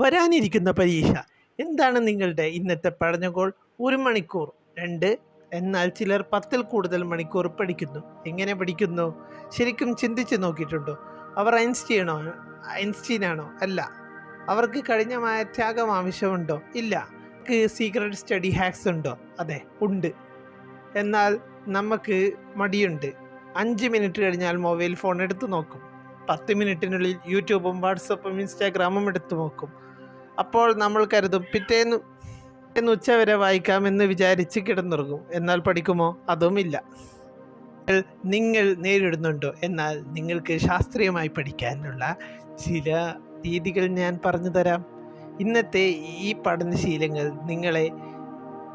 വരാനിരിക്കുന്ന പരീക്ഷ. എന്താണ് നിങ്ങളുടെ ഇന്നത്തെ പഠനഗോൾ ഒരു മണിക്കൂർ. രണ്ട് എന്നാൽ ചിലർ പത്തിൽ കൂടുതൽ മണിക്കൂർ പഠിക്കുന്നു. എങ്ങനെ പഠിക്കുന്നു? ശരിക്കും ചിന്തിച്ച് നോക്കിയിട്ടുണ്ടോ? അവർ ഐൻസ്റ്റീനോ ഐൻസ്റ്റീനാണോ? അല്ല. അവർക്ക് കഠിനമായ ത്യാഗം ആവശ്യമുണ്ടോ? ഇല്ല. സീക്രട്ട് സ്റ്റഡി ഹാക്സ് ഉണ്ടോ? അതെ ഉണ്ട്. എന്നാൽ നമുക്ക് മടിയുണ്ട്. അഞ്ച് മിനിറ്റ് കഴിഞ്ഞാൽ മൊബൈൽ ഫോൺ എടുത്ത് നോക്കും. പത്ത് മിനിറ്റിനുള്ളിൽ യൂട്യൂബും വാട്സപ്പും ഇൻസ്റ്റാഗ്രാമും എടുത്തു നോക്കും. അപ്പോൾ നമ്മൾ കരുതും പിറ്റേന്ന് പിറ്റേന്ന് ഉച്ച വരെ വായിക്കാമെന്ന് വിചാരിച്ച് കിടന്നുറങ്ങും. എന്നാൽ പഠിക്കുമോ? അതുമില്ല നിങ്ങൾ നേരിടുന്നുണ്ടോ? എന്നാൽ നിങ്ങൾക്ക് ശാസ്ത്രീയമായി പഠിക്കാനുള്ള ചില രീതികൾ ഞാൻ പറഞ്ഞു തരാം. ഇന്നത്തെ ഈ പഠനശീലങ്ങൾ നിങ്ങളെ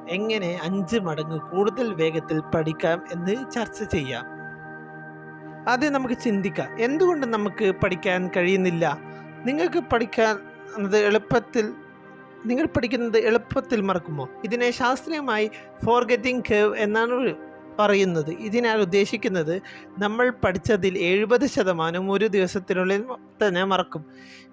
എങ്ങനെ അഞ്ച് മടങ്ങ് കൂടുതൽ വേഗത്തിൽ പഠിക്കാം എന്ന് ചർച്ച ചെയ്യാം. ആദ്യം നമുക്ക് ചിന്തിക്കാം. എന്തുകൊണ്ട് നമുക്ക് പഠിക്കാൻ കഴിയുന്നില്ല? നിങ്ങൾക്ക് പഠിക്കാൻ എന്നത് എളുപ്പത്തിൽ നിങ്ങൾ പഠിക്കുന്നത് എളുപ്പത്തിൽ മറക്കുമോ? ഇതിനെ ശാസ്ത്രീയമായി ഫോർഗെറ്റിംഗ് കേവ് എന്നാണ് പറയുന്നത്. ഇതിനാൽ ഉദ്ദേശിക്കുന്നത് നമ്മൾ പഠിച്ചതിൽ എഴുപത് ശതമാനം ഒരു ദിവസത്തിനുള്ളിൽ തന്നെ മറക്കും.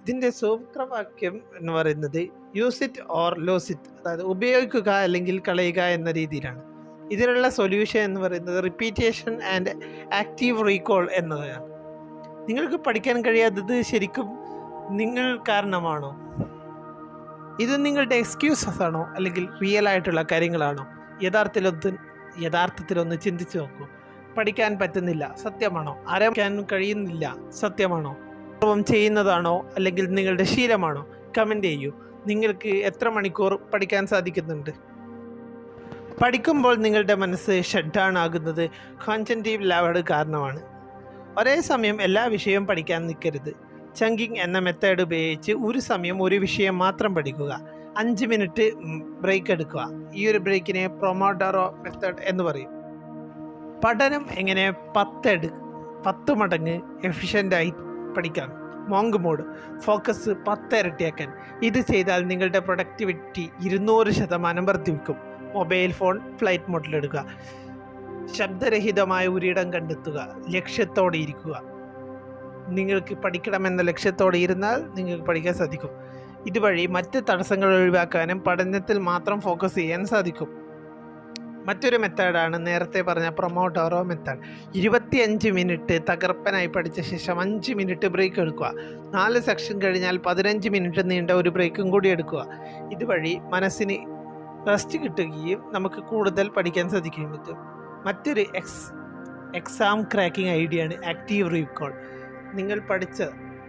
ഇതിന്റെ സൂത്രവാക്യം എന്ന് പറയുന്നത് use it or lose it അതായത് ഉപയോഗിക്കുക അല്ലെങ്കിൽ കളയുക എന്ന രീതിയിലാണ്. ഇതിനുള്ള സൊല്യൂഷൻ എന്ന് പറയുന്നത് റിപ്പീറ്റേഷൻ ആൻഡ് ആക്റ്റീവ് റീകോൾ എന്നതാണ്. നിങ്ങൾക്ക് പഠിക്കാൻ കഴിയാത്തത് ശരിക്കും നിങ്ങൾ കാരണമാണോ? ഇത് നിങ്ങളുടെ എക്സ്ക്യൂസസ് ആണോ അല്ലെങ്കിൽ റിയൽ ആയിട്ടുള്ള കാര്യങ്ങളാണോ? യഥാർത്ഥത്തിലൊന്ന് യഥാർത്ഥത്തിലൊന്ന് ചിന്തിച്ചു നോക്കൂ. പഠിക്കാൻ പറ്റുന്നില്ല. സത്യമാണോ? ആരംഭിക്കാൻ കഴിയുന്നില്ല. സത്യമാണോ? പൂർവം ചെയ്യുന്നതാണോ? അല്ലെങ്കിൽ നിങ്ങളുടെ ശീലമാണോ? കമന്റ് ചെയ്യൂ. നിങ്ങൾക്ക് എത്ര മണിക്കൂർ പഠിക്കാൻ സാധിക്കുന്നുണ്ട്? പഠിക്കുമ്പോൾ നിങ്ങളുടെ മനസ്സ് ഡൗൺ ആകുന്നത് കോൺസെന്റീവ് ലാവഡ് കാരണമാണ്. ഒരേ സമയം എല്ലാ വിഷയവും പഠിക്കാൻ നിൽക്കരുത്. ചങ്കിങ് എന്ന മെത്തേഡ് ഉപയോഗിച്ച് ഒരു സമയം ഒരു വിഷയം മാത്രം പഠിക്കുക. അഞ്ച് മിനിറ്റ് ബ്രേക്ക് എടുക്കുക. ഈ ഒരു ബ്രേക്കിനെ പ്രൊമോഡറോ മെത്തേഡ് എന്ന് പറയും. പഠനം എങ്ങനെ പത്തെടു പത്ത് മടങ്ങ് എഫിഷ്യന്റായി പഠിക്കാം. മോങ്ക് മോഡ് ഫോക്കസ് പത്ത് ഇരട്ടിയാക്കാൻ. ഇത് ചെയ്താൽ നിങ്ങളുടെ പ്രൊഡക്ടിവിറ്റി ഇരുന്നൂറ് ശതമാനം വർദ്ധിപ്പിക്കും മൊബൈൽ ഫോൺ ഫ്ലൈറ്റ് മോഡിലെടുക്കുക ശബ്ദരഹിതമായ ഒരിടം കണ്ടെത്തുക. ലക്ഷ്യത്തോടെ ഇരിക്കുക. നിങ്ങൾക്ക് പഠിക്കണമെന്ന ലക്ഷ്യത്തോടെ ഇരുന്നാൽ നിങ്ങൾക്ക് പഠിക്കാൻ സാധിക്കും. ഇതുവഴി മറ്റ് തടസ്സങ്ങൾ ഒഴിവാക്കാനും പഠനത്തിൽ മാത്രം ഫോക്കസ് ചെയ്യാൻ സാധിക്കും. മറ്റൊരു മെത്തേഡാണ് നേരത്തെ പറഞ്ഞ പ്രൊമോട്ടോറോ മെത്തേഡ് ഇരുപത്തിയഞ്ച് മിനിറ്റ് തകർപ്പനായി പഠിച്ച ശേഷം അഞ്ച് മിനിറ്റ് ബ്രേക്ക് എടുക്കുക. നാല് സെക്ഷൻ കഴിഞ്ഞാൽ പതിനഞ്ച് മിനിറ്റ് നീണ്ട ഒരു ബ്രേക്കും കൂടി എടുക്കുക. ഇതുവഴി മനസ്സിന് റെസ്റ്റ് കിട്ടുകയും നമുക്ക് കൂടുതൽ പഠിക്കാൻ സാധിക്കുകയും പറ്റും. മറ്റൊരു എക്സ് എക്സാം ക്രാക്കിംഗ് ഐഡിയ ആണ് ആക്റ്റീവ് റീകോൾ നിങ്ങൾ പഠിച്ച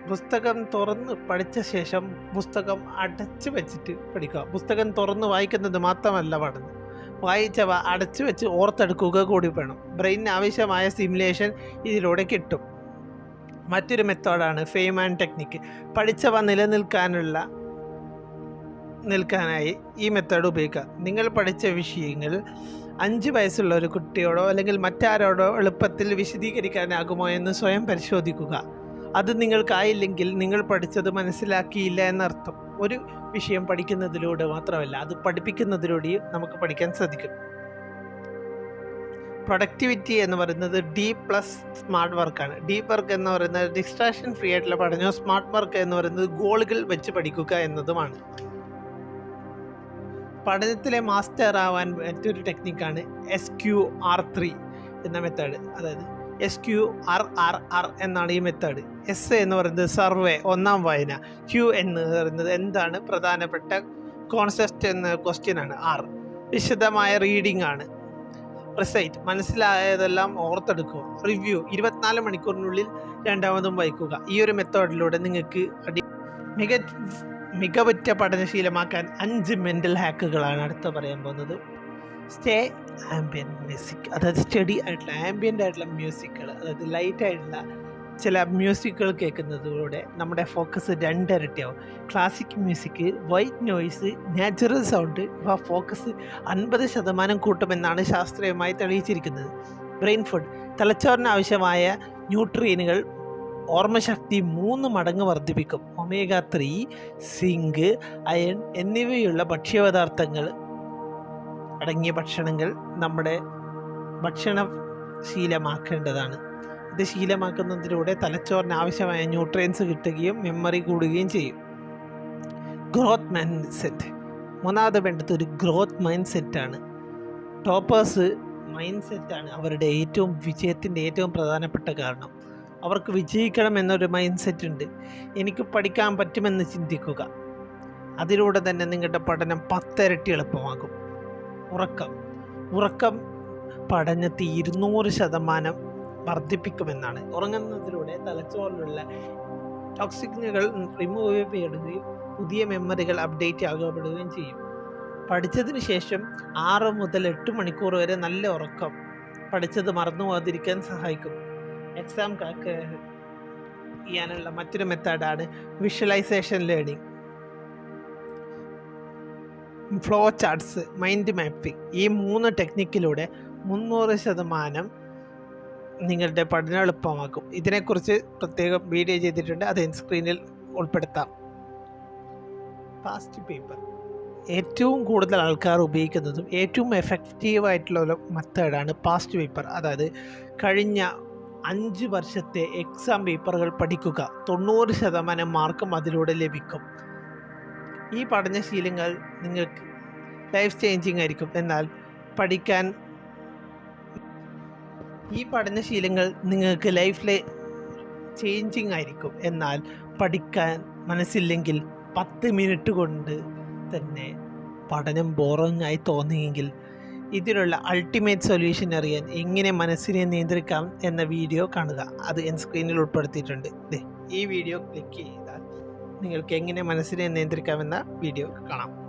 പുസ്തകം തുറന്ന് പഠിച്ച ശേഷം പുസ്തകം അടച്ചു വെച്ചിട്ട് പഠിക്കുക. പുസ്തകം തുറന്ന് വായിക്കുന്നത് മാത്രമല്ല പഠനം. വായിച്ചവ അടച്ചു വെച്ച് ഓർത്തെടുക്കുക കൂടി വേണം. ബ്രെയിനിന് ആവശ്യമായ സിമുലേഷൻ ഇതിലൂടെ കിട്ടും. മറ്റൊരു മെത്തേഡാണ് ഫെയിം ആൻഡ് ടെക്നിക്ക്. പഠിച്ചവ നിലനിൽക്കാനുള്ള നിൽക്കാനായി ഈ മെത്തേഡ് ഉപയോഗിക്കുക. നിങ്ങൾ പഠിച്ച വിഷയങ്ങൾ അഞ്ച് വയസ്സുള്ള ഒരു കുട്ടിയോടോ അല്ലെങ്കിൽ മറ്റാരോടോ എളുപ്പത്തിൽ വിശദീകരിക്കാനാകുമോ എന്ന് സ്വയം പരിശോധിക്കുക. അത് നിങ്ങൾക്കായില്ലെങ്കിൽ നിങ്ങൾ പഠിച്ചത് മനസ്സിലാക്കിയില്ല എന്നർത്ഥം. ഒരു വിഷയം പഠിക്കുന്നതിലൂടെ മാത്രമല്ല അത് പഠിപ്പിക്കുന്നതിലൂടെയും നമുക്ക് പഠിക്കാൻ സാധിക്കും. പ്രൊഡക്ടിവിറ്റി എന്ന് പറയുന്നത് ഡീപ് പ്ലസ് സ്മാർട്ട് വർക്കാണ് ഡീപ് വർക്ക് എന്ന് പറയുന്നത് ഡിസ്ട്രാക്ഷൻ ഫ്രീ ആയിട്ടുള്ള പഠനവും സ്മാർട്ട് വർക്ക് എന്ന് പറയുന്നത് ഗോളുകൾ വെച്ച് പഠിക്കുക എന്നതുമാണ്. പഠനത്തിലെ മാസ്റ്റർ ആവാൻ മറ്റൊരു ടെക്നിക്കാണ് എസ് ക്യു ആർ ത്രീ എന്ന മെത്തേഡ് അതായത് S Q R R R എന്നാണ് ഈ മെത്തേഡ് എസ് എന്ന് പറയുന്നത് സർവേ ഒന്നാം വായന ക്യു എന്ന് പറയുന്നത് എന്താണ്? പ്രധാനപ്പെട്ട കോൺസെപ്റ്റ് എന്ന ക്വസ്റ്റ്യൻ ആണ്. ആർ വിശദമായ റീഡിംഗ് ആണ്. റിസൈറ്റ് മനസ്സിലായതെല്ലാം ഓർത്തെടുക്കുക. റിവ്യൂ ഇരുപത്തിനാല് മണിക്കൂറിനുള്ളിൽ രണ്ടാമതും വായിക്കുക. ഈ ഒരു മെത്തേഡിലൂടെ നിങ്ങൾക്ക് അടി മിക മികവുറ്റ പഠനശീലമാക്കാൻ അഞ്ച് മെന്റൽ ഹാക്കുകളാണ് അടുത്ത പറയാൻ പോകുന്നത്. സ്റ്റേ ആംബിയൻ മ്യൂസിക് അതായത് സ്റ്റഡി ആയിട്ടുള്ള ആംബിയന്റ് ആയിട്ടുള്ള മ്യൂസിക്കുകൾ അതായത് ലൈറ്റ് ആയിട്ടുള്ള ചില മ്യൂസിക്കുകൾ കേൾക്കുന്നതിലൂടെ നമ്മുടെ focus രണ്ടിരട്ടിയാവും. Classic music white noise natural sound ഇവ ഫോക്കസ് അൻപത് ശതമാനം കൂട്ടുമെന്നാണ് ശാസ്ത്രീയമായി തെളിയിച്ചിരിക്കുന്നത്. ബ്രെയിൻ ഫുഡ് തലച്ചോറിന് ആവശ്യമായ ന്യൂട്രിയനുകൾ ഓർമ്മശക്തി മൂന്ന് മടങ്ങ് വർദ്ധിപ്പിക്കും. ഒമേഗ ത്രീ സിങ്ക് അയൺ എന്നിവയുള്ള ഭക്ഷ്യപദാർത്ഥങ്ങൾ അടങ്ങിയ ഭക്ഷണങ്ങൾ നമ്മുടെ ഭക്ഷണ ശീലമാക്കേണ്ടതാണ്. ഇത് ശീലമാക്കുന്നതിലൂടെ തലച്ചോറിന് ആവശ്യമായ ന്യൂട്രിയൻസ് കിട്ടുകയും മെമ്മറി കൂടുകയും ചെയ്യും. ഗ്രോത്ത് മൈൻഡ് സെറ്റ് മൂന്നാമത് വേണ്ടത് ഒരു ഗ്രോത്ത് മൈൻഡ് സെറ്റാണ് ടോപ്പേഴ്സ് മൈൻഡ് സെറ്റാണ് അവരുടെ ഏറ്റവും വിജയത്തിന്റെ ഏറ്റവും പ്രധാനപ്പെട്ട കാരണം. അവർക്ക് വിജയിക്കണം എന്നൊരു മൈൻഡ് സെറ്റ് ഉണ്ട്. എനിക്ക് പഠിക്കാൻ പറ്റുമെന്ന് ചിന്തിക്കുക. അതിലൂടെ തന്നെ നിങ്ങളുടെ പഠനം പത്തിരട്ടി എളുപ്പമാകും. ഉറക്കം. ഉറക്കം പഠനത്തിൽ ഇരുന്നൂറ് ശതമാനം വർദ്ധിപ്പിക്കുമെന്നാണ്. ഉറങ്ങുന്നതിലൂടെ തലച്ചോറിലുള്ള ടോക്സിക്കുകൾ റിമൂവ് ചെയ്യപ്പെടുകയും പുതിയ മെമ്മറികൾ അപ്ഡേറ്റ് ആകപ്പെടുകയും ചെയ്യും. പഠിച്ചതിന് ശേഷം ആറ് മുതൽ എട്ട് മണിക്കൂർ വരെ നല്ല ഉറക്കം പഠിച്ചത് മറന്നു പോകാതിരിക്കാൻ സഹായിക്കും. എക്സാം ചെയ്യാനുള്ള മറ്റൊരു മെത്തേഡാണ് visualisation learning flow charts mind mapping ഈ മൂന്ന് ടെക്നിക്കിലൂടെ മുന്നൂറ് ശതമാനം നിങ്ങളുടെ പഠനം എളുപ്പമാക്കും. ഇതിനെക്കുറിച്ച് പ്രത്യേകം വീഡിയോ ചെയ്തിട്ടുണ്ട്. അത് സ്ക്രീനിൽ ഉൾപ്പെടുത്താം. പാസ്റ്റ് പേപ്പർ ഏറ്റവും കൂടുതൽ ആൾക്കാർ ഉപയോഗിക്കുന്നതും ഏറ്റവും എഫക്റ്റീവായിട്ടുള്ള ഒരു മെത്തേഡാണ് പാസ്റ്റ് പേപ്പർ അതായത് കഴിഞ്ഞ അഞ്ച് വർഷത്തെ എക്സാം പേപ്പറുകൾ പഠിക്കുക. തൊണ്ണൂറ് ശതമാനം മാർക്കും അതിലൂടെ ലഭിക്കും. ഈ പഠന ശീലങ്ങൾ നിങ്ങൾക്ക് ലൈഫ് ചേഞ്ചിങ് ആയിരിക്കും. എന്നാൽ പഠിക്കാൻ ഈ പഠനശീലങ്ങൾ നിങ്ങൾക്ക് ലൈഫിലെ ചേഞ്ചിങ് ആയിരിക്കും. എന്നാൽ പഠിക്കാൻ മനസ്സില്ലെങ്കിൽ പത്ത് മിനിറ്റ് കൊണ്ട് തന്നെ പഠനം ബോറിംഗ് ആയി തോന്നിയെങ്കിൽ ഇതിനുള്ള അൾട്ടിമേറ്റ് സൊല്യൂഷൻ അറിയാൻ എങ്ങനെ മനസ്സിനെ നിയന്ത്രിക്കാം എന്ന വീഡിയോ കാണുക. അത് എൻ സ്ക്രീനിൽ ഉൾപ്പെടുത്തിയിട്ടുണ്ട്. ഈ വീഡിയോ ക്ലിക്ക് ചെയ്താൽ നിങ്ങൾക്ക് എങ്ങനെ മനസ്സിനെ നിയന്ത്രിക്കാമെന്ന വീഡിയോ കാണാം.